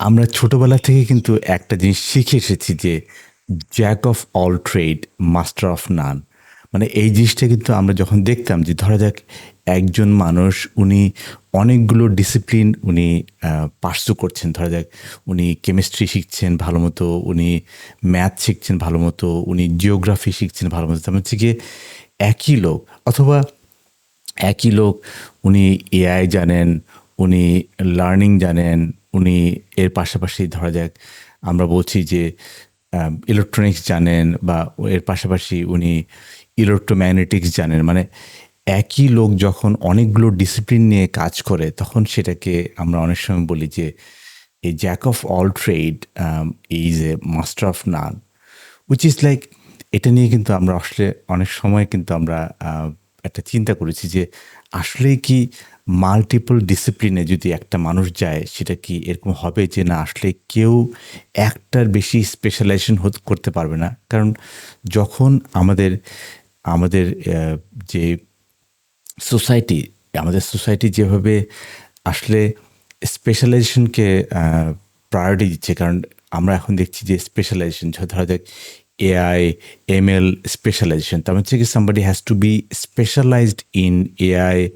আমরা ছোটবেলা থেকে কিন্তু একটা জিনিস শিখে এসেছি যে jack of all trade master of none মানে এই জিনিসটা কিন্তু আমরা যখন দেখতাম যে ধরা যাক একজন মানুষ, উনি অনেকগুলো ডিসিপ্লিন উনি পার্সু করছেন। ধরা যাক উনি কেমিস্ট্রি শিখছেন ভালো মতো, উনি ম্যাথ শিখছেন ভালো মতো, উনি জিওগ্রাফি শিখছেন ভালো মতো। তেমন হচ্ছে গিয়ে একই লোক, অথবা একই লোক, উনি এআই জানেন, উনি লার্নিং জানেন উনি এর পাশাপাশি ধরা যাক, আমরা বলছি যে ইলেকট্রনিক্স জানেন বা এর পাশাপাশি উনি ইলেকট্রোম্যাগনেটিক্স জানেন। মানে একই লোক যখন অনেকগুলো ডিসিপ্লিন নিয়ে কাজ করে, তখন সেটাকে আমরা অনেক সময় বলি যে এই jack of all trade is a master of none which is like এটা নিয়ে কিন্তু আমরা আসলে অনেক সময় কিন্তু আমরা একটা চিন্তা করেছি যে আসলে কি মাল্টিপল ডিসিপ্লিনে যদি একটা মানুষ যায়, সেটা কি এরকম হবে যে না আসলে কেউ একটার বেশি স্পেশালাইজেশন করতে পারবে না? কারণ যখন আমাদের আমাদের যে সোসাইটি আমাদের সোসাইটি যেভাবে আসলে স্পেশালাইজেশনকে প্রায়োরিটি দিচ্ছে, কারণ আমরা এখন দেখছি যে স্পেশালাইজেশন ধরা যাক এম এল স্পেশালাইজেশন তার হচ্ছে কি somebody has to be specialized in AI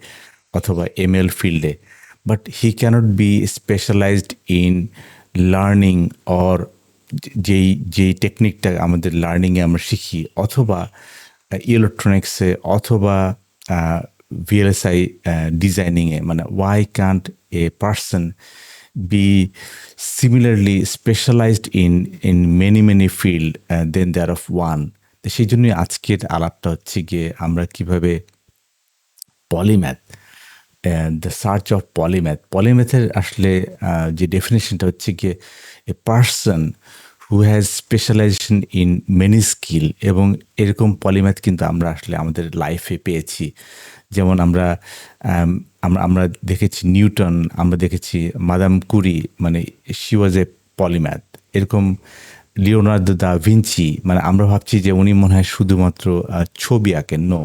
অথবা এল ফিল্ডে but he cannot be specialized in learning or যেই যেই টেকনিকটা আমাদের লার্নিংয়ে আমরা শিখি, অথবা ইলেকট্রনিক্সে অথবা ভিএলএসআই ডিজাইনিংয়ে মানে why can't a person be similarly specialized in in many many field then there of one তো সেই জন্যই আজকের আলাপটা হচ্ছে গিয়ে আমরা কীভাবে polymath the search of polymath পলিম্যাথের আসলে যে ডেফিনেশনটা হচ্ছে গিয়ে a person who has specialization in many skill এবং এরকম পলিম্যাথ কিন্তু আমরা আসলে আমাদের লাইফে পেয়েছি। যেমন আমরা আমরা আমরা দেখেছি নিউটন, আমরা দেখেছি মাদাম কুরি মানে শি ওয়াজ এ পলিম্যাথ এরকম লিওনার্দো দা ভিঞ্চি মানে আমরা ভাবছি যে উনি মনে হয় শুধুমাত্র ছবি আঁকেন no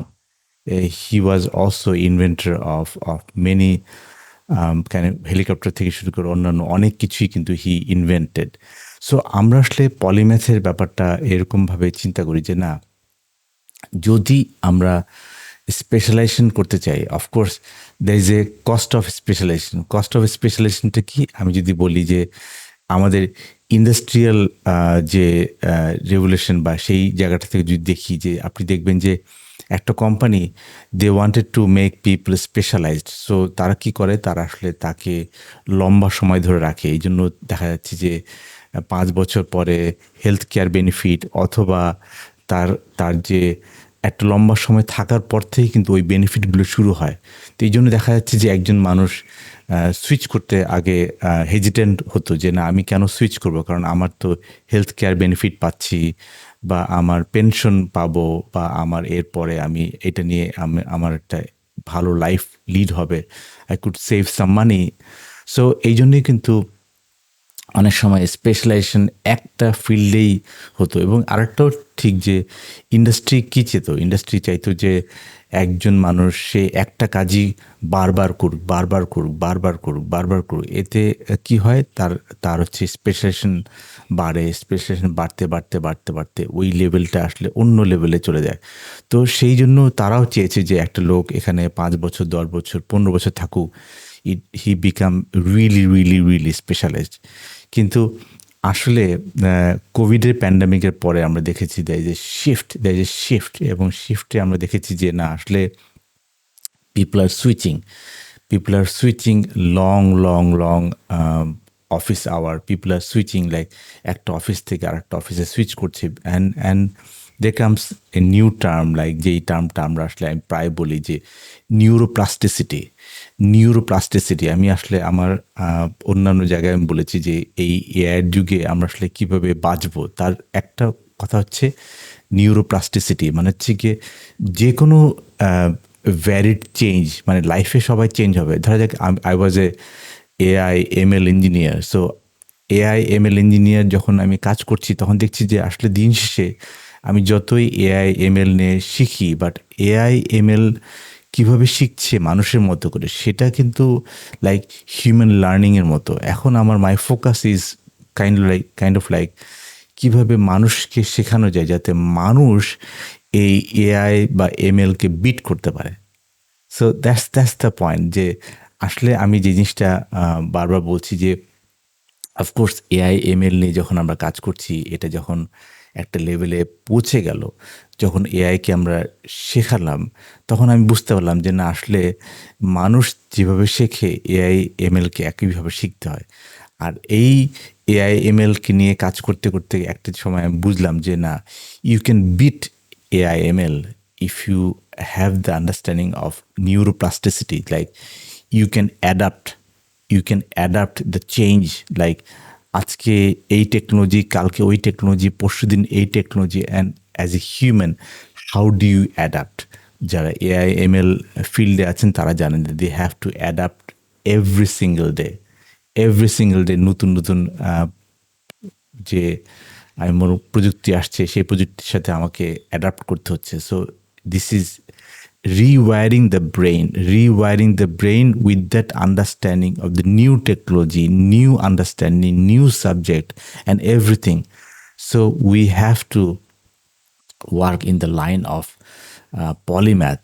he was also inventor of of many কেন হেলিকপ্টার থেকে শুরু করে অন্যান্য অনেক কিছুই কিন্তু হি ইনভেন্টেড সো আমরা আসলে পলিম্যাথের ব্যাপারটা এরকমভাবে চিন্তা করি যে না, যদি আমরা স্পেশালাইজেশন করতে চাই of course there is a cost of specialisation cost of স্পেশালাইজেশনটা কি? আমি যদি বলি যে আমাদের ইন্ডাস্ট্রিয়াল যে রেভুলেশন বা সেই জায়গাটা থেকে যদি দেখি যে আপনি দেখবেন যে একটা company they wanted to make people specialized so তারা কি করে? তারা আসলে তাকে লম্বা সময় ধরে রাখে। এই জন্য দেখা যাচ্ছে যে, পাঁচ বছর পরে হেলথ কেয়ার বেনিফিট অথবা তার তার যে একটা লম্বা সময় থাকার পর থেকেই কিন্তু ওই বেনিফিটগুলো শুরু হয়। তো এই জন্য দেখা যাচ্ছে যে একজন মানুষ সুইচ করতে আগে হেজিটেন্ট হতো যে না, আমি কেন সুইচ করব? কারণ আমার তো হেলথ কেয়ার বেনিফিট পাচ্ছি বা আমার পেনশন পাবো বা আমার এরপরে আমি এটা নিয়ে আমি, আমার একটা ভালো লাইফ লিড হবে। I could save some money so এই জন্যই কিন্তু অনেক সময় স্পেশালাইজেশন একটা ফিল্ডেই হতো এবং আরেকটাও ঠিক যে ইন্ডাস্ট্রি কী চেত ইন্ডাস্ট্রি চাইতো যে একজন মানুষ সে একটা কাজই বারবার করুক বারবার করুক বারবার করুক বারবার করুক। এতে কি হয়? তার তার হচ্ছে স্পেশালাইজেশন বাড়ে স্পেশালাইজেশন বাড়তে বাড়তে বাড়তে বাড়তে ওই লেভেলটা আসলে অন্য লেভেলে চলে যায়। তো সেই জন্য তারাও চেয়েছে যে একটা লোক এখানে পাঁচ বছর, দশ বছর, পনেরো বছর থাকুক। It he become really really really specialized কিন্তু আসলে কোভিডের প্যান্ডামিকের পরে আমরা দেখেছি there is a shift there is a shift এবং শিফটে আমরা দেখেছি যে না, আসলে people are switching people are switching long long long office hour people are switching like একটা অফিস থেকে আরেকটা অফিসে সুইচ করছে and and they comes a new term like যেই টার্মটা আমরা আসলে আমি প্রায় বলি যে নিউরোপ্লাস্টিসিটি নিউরোপ্লাস্টিসিটি আমি আসলে আমার অন্যান্য জায়গায় আমি বলেছি যে এই এআইয়ের যুগে আমরা আসলে কীভাবে বাঁচবো, তার একটা কথা হচ্ছে নিউরোপ্লাস্টিসিটি মানে হচ্ছে গিয়ে যে কোনো ভ্যারিড চেঞ্জ মানে লাইফে সবাই চেঞ্জ হবে। ধরা যাক I was a AI M L engineer so AI M L engineer যখন আমি কাজ করছি, তখন দেখছি যে আসলে দিন শেষে আমি যতই এআই এম এল নিয়ে শিখি বাট এআই এম এল কীভাবে শিখছে মানুষের মতো করে, সেটা কিন্তু লাইক হিউম্যান লার্নিংয়ের মতো। এখন আমার my focus is kind like kind of like কীভাবে মানুষকে শেখানো যায় যাতে মানুষ এই এআই বা এমএলকে বিট করতে পারে। So that's that's the point যে, আসলে আমি যে জিনিসটা বারবার বলছি যে অফকোর্স এআই এমএল নিয়ে যখন আমরা কাজ করছি, এটা যখন একটা লেভেলে পৌঁছে গেল। যখন এআইকে আমরা শেখালাম, তখন আমি বুঝতে পারলাম যে না, আসলে মানুষ যেভাবে শেখে এআই এমএলকে একইভাবে শিখতে হয়। আর এই এআই এমএলকে নিয়ে কাজ করতে করতে একটা সময় আমি বুঝলাম যে না you can beat AI ML if you have the understanding of neuroplasticity like you can adapt you can adapt the change like আজকে এই টেকনোলজি কালকে ওই টেকনোলজি পরশুদিন এই technology and as a human how do you adapt যারা AI M L ফিল্ডে আছেন, তারা জানেন they have to adapt every single day every single day নতুন নতুন যে আমি মনে প্রযুক্তি আসছে, সেই প্রযুক্তির সাথে আমাকে অ্যাডাপ্ট করতে হচ্ছে। So this is rewiring the brain rewiring the brain with that understanding of the new technology new understanding new subject and everything so we have to work in the line of polymath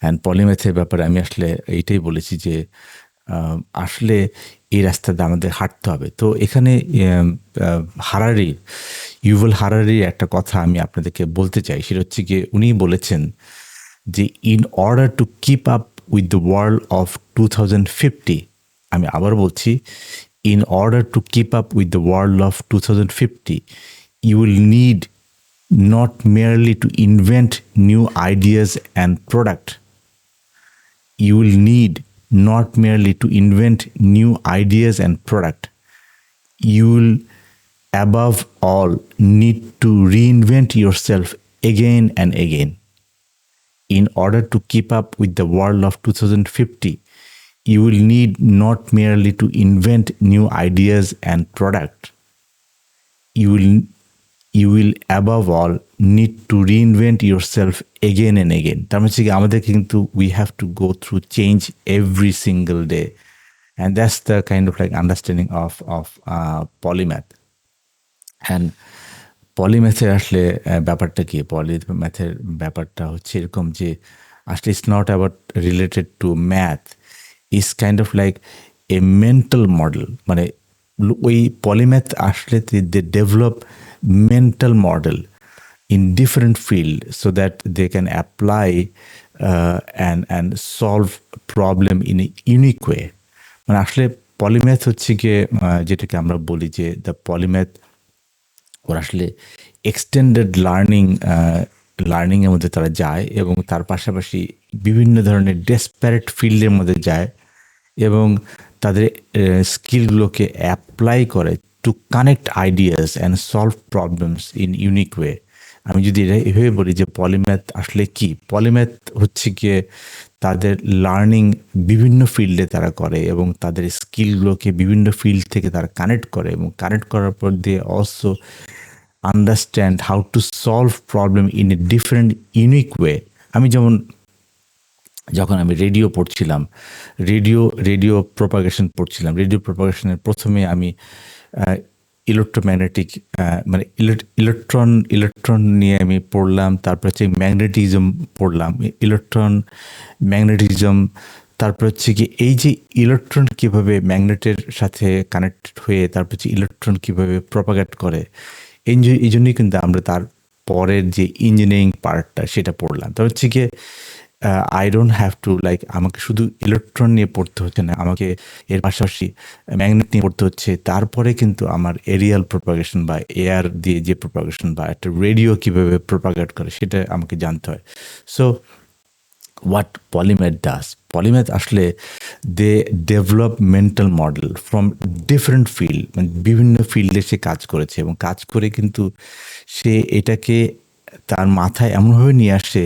and পলিম্যাথের ব্যাপারে আমি আসলে এইটাই বলেছি যে আসলে এই রাস্তাতে আমাদের হাঁটতে হবে। তো এখানে আহ, ইউভেল হারারির একটা কথা আমি আপনাদেরকে বলতে চাই। সেটা হচ্ছে গিয়ে উনি বলেছেন যে in order to keep up with the world of two thousand fifty আমি আবার বলছি in order to keep up with the world of two thousand fifty you will need not merely to invent new ideas and product you will need not merely to invent new ideas and product you will above all need to reinvent yourself again and again in order to keep up with the world of 2050 you will need not merely to invent new ideas and product you will you will above all need to reinvent yourself again and again তার মানে হচ্ছে কি আমাদের কিন্তু we have to go through change every single day and that's the kind of like understanding of of uh, polymath and পলিম্যাথের আসলে ব্যাপারটা কি? পলিম্যাথের ব্যাপারটা হচ্ছে এরকম যে আসলে it's not about related to math is kind of like a mental model মানে ওই পলিম্যাথ আসলে they develop mental model different field so that they can apply uh, and and solve problem in a unique way. মানে আসলে polymath হচ্ছে গিয়ে যেটাকে আমরা বলি যে দ্য পলিম্যাথ ওরা আসলে এক্সটেন্ডেড লার্নিং লার্নিংয়ের মধ্যে তারা যায় এবং তার পাশাপাশি বিভিন্ন ধরনের ডেসপ্যারেট ফিল্ডের মধ্যে যায় এবং তাদের স্কিলগুলোকে অ্যাপ্লাই করে to connect ideas and solve problems in unique way আমি যদি এটা এভাবে বলি যে পলিম্যাথ আসলে কি? পলিম্যাথ হচ্ছে গিয়ে তাদের লার্নিং বিভিন্ন ফিল্ডে তারা করে এবং তাদের স্কিলগুলোকে বিভিন্ন ফিল্ড থেকে তারা কানেক্ট করে এবং কানেক্ট করার পর দিয়ে also understand how to solve problem in a different unique way আমি যেমন, যখন আমি রেডিও পড়ছিলাম রেডিও রেডিও প্রপাগেশন পড়ছিলাম রেডিও প্রপাগেশনের প্রথমে আমি ইলেকট্রোম্যাগনেটিক মানে ইলেকট্রন ইলেকট্রন নিয়ে আমি পড়লাম, তারপর হচ্ছে ম্যাগনেটিজম পড়লাম। ইলেকট্রন ম্যাগনেটিজম তারপর হচ্ছে কি এই যে ইলেকট্রন কীভাবে ম্যাগনেটের সাথে কানেক্টেড হয়ে, তারপর হচ্ছে ইলেকট্রন কীভাবে প্রপাগেট করে, এই এই জন্যই কিন্তু আমরা তার পরের যে ইঞ্জিনিয়ারিং পার্টটা সেটা পড়লাম। তো হচ্ছে গিয়ে I don't have to like আমাকে শুধু ইলেকট্রন নিয়ে পড়তে হচ্ছে না, আমাকে এর পাশাপাশি ম্যাগনেট নিয়ে পড়তে হচ্ছে। তারপরে কিন্তু আমার এরিয়াল প্রোপাগেশন বা এয়ার দিয়ে যে প্রোপাগেশন বা একটা রেডিও কীভাবে প্রোপাগেট করে সেটা আমাকে জানতে হয়। So what polymath does polymath আসলে they develop mental model from different field মানে বিভিন্ন ফিল্ডে সে কাজ করেছে এবং কাজ করে কিন্তু সে এটাকে তার মাথায় এমনভাবে নিয়ে আসে,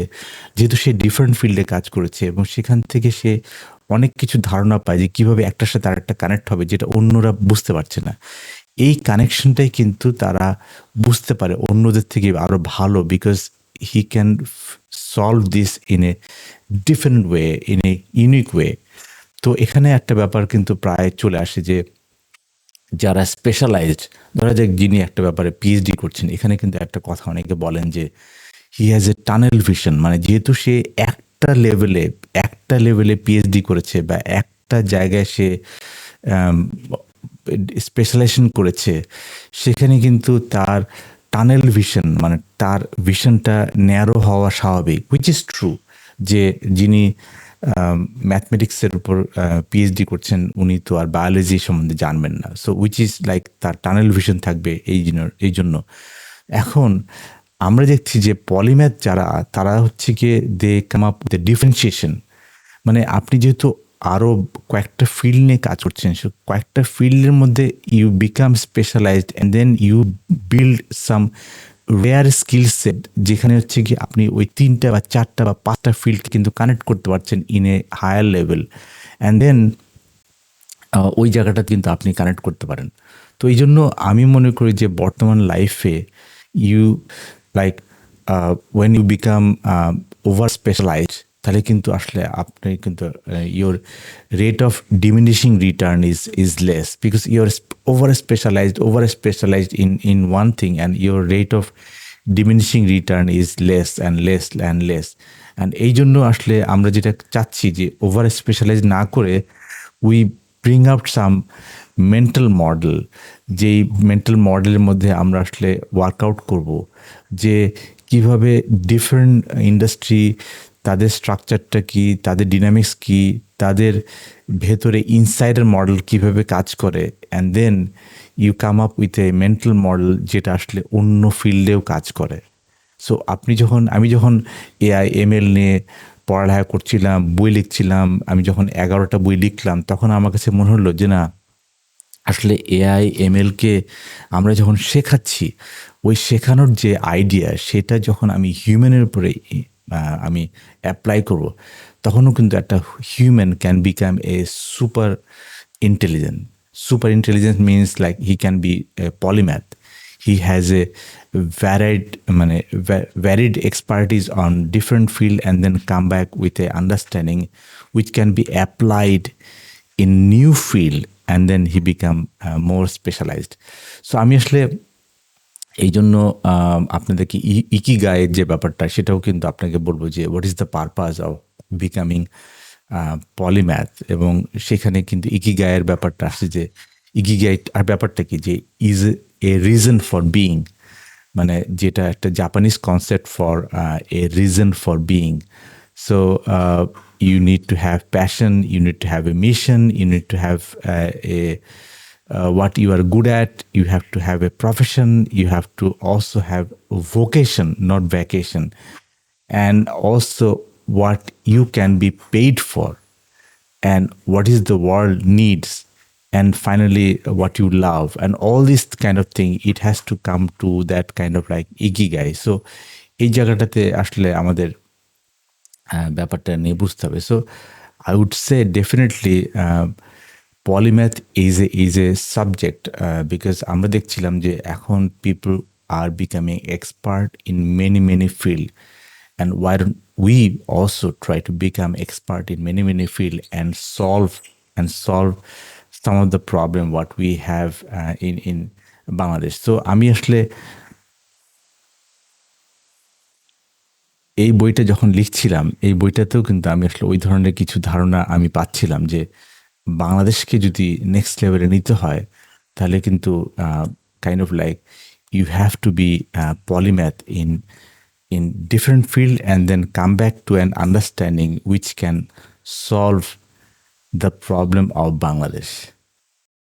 যেহেতু সে ডিফারেন্ট ফিল্ডে কাজ করেছে এবং সেখান থেকে সে অনেক কিছু ধারণা পায় যে কীভাবে একটার সাথে আরেকটা কানেক্ট হবে যেটা অন্যরা বুঝতে পারছে না। এই কানেকশনটাই কিন্তু তারা বুঝতে পারে অন্যদের থেকে আরও ভালো because he can solve this in a different way in a unique way তো এখানে একটা ব্যাপার কিন্তু প্রায় চলে আসে যে যারা স্পেশালাইজড ধরা যাক যিনি একটা ব্যাপারে পিএইচডি করছেন, এখানে কিন্তু একটা কথা অনেকে বলেন যে he has a tunnel vision মানে যেহেতু সে একটা লেভেলে একটা লেভেলে পিএইচডি করেছে বা একটা জায়গায় সে স্পেশালাইজেশন করেছে, সেখানে কিন্তু তার টানেল ভিশন মানে তার ভিশনটা ন্যারো হওয়া স্বাভাবিক হুইচ ইজ ট্রু যে যিনি ম্যাথমেটিক্সের উপর পিএইচডি করছেন উনি তো আর বায়োলজি সম্বন্ধে জানবেন না। সো উইচ ইজ লাইক তার টানেল ভিশন থাকবে এই জন্য এই জন্য। এখন আমরা দেখছি যে পলিম্যাথ যারা, তারা হচ্ছে গিয়ে they come up the differentiation মানে আপনি যেহেতু আরও কয়েকটা ফিল্ড নিয়ে কাজ করছেন সো কয়েকটা ফিল্ডের মধ্যে you become specialized and then you build some rare skill set যেখানে হচ্ছে কি আপনি ওই তিনটা বা চারটা বা পাঁচটা ফিল্ড কিন্তু কানেক্ট করতে পারছেন in a higher level and then ওই জায়গাটা কিন্তু আপনি কানেক্ট করতে পারেন। তো এই জন্য আমি মনে করি যে বর্তমান লাইফে you like when you become over specialize তাহলে কিন্তু আসলে আপনি কিন্তু your rate of diminishing return is is less because you're over specialized over specialized in in one thing and your rate of diminishing return is less and less and less and এই জন্য আসলে আমরা যেটা চাচ্ছি যে over specialize না করে we bring out some mental model যেই মেন্টাল মডেলের মধ্যে আমরা আসলে ওয়ার্কআউট করব, যে কীভাবে ডিফারেন্ট ইন্ডাস্ট্রি তাদের স্ট্রাকচারটা কি? তাদের ডিনামিক্স কি? তাদের ভেতরে ইনসাইডার মডেল কীভাবে কাজ করে? And then you come up with a mental model যেটা আসলে অন্য ফিল্ডেও কাজ করে। সো আপনি যখন, আমি যখন এআই এমএল নিয়ে পড়ালেখা করছিলাম, বই লিখছিলাম, আমি যখন এগারোটা বই লিখলাম, তখন আমার কাছে মনে হলো যে না, আসলে এআই এমএলকে আমরা যখন শেখাচ্ছি, ওই শেখানোর যে আইডিয়া সেটা যখন আমি হিউম্যানের উপরে আমি অ্যাপ্লাই করব, তখনও কিন্তু একটা human can become a super intelligent super intelligence means like he can be a polymath he has a varied মানে varied expertise on different field and then come back with a understanding which can be applied in new field and then he become more specialized so আমি আসলে এই জন্য আপনাদেরকে ইকি গায়ের যে ব্যাপারটা সেটাও কিন্তু আপনাকে বলব যে what is the purpose of becoming polymath এবং সেখানে কিন্তু ইকি গায়ের ব্যাপারটা আসছে যে ইকি গাই আর ব্যাপারটা কি যে is a reason for being মানে যেটা একটা Japanese concept for a reason for being so need to have passion you need to have a mission you need to have uh, a uh, what you are good at you have to have a profession you have to also have vocation not vacation and also what you can be paid for and what is the world needs and finally what you love and all this kind of thing it has to come to that kind of like ikigai so এই জায়গাটাতে আসলে আমাদের ব্যাপারটা নিয়ে বুঝতে হবে so I would say definitely polymath is a is a subject because আমরা দেখছিলাম যে এখন people are becoming expert in many many field and why also try to become expert in many many field and solve and solve some of the problem what we have uh, in in Bangladesh. So আমি আসলে এই বইটা যখন লিখছিলাম এই বইটাতেও কিন্তু আমি আসলে ওই ধরনের কিছু ধারণা আমি পাচ্ছিলাম যে বাংলাদেশকে যদি নেক্সট লেভেলে নিতে হয়, তাহলে কিন্তু kind of like you have to be polymath in in different field and then come back to an understanding which can solve the problem of Bangladesh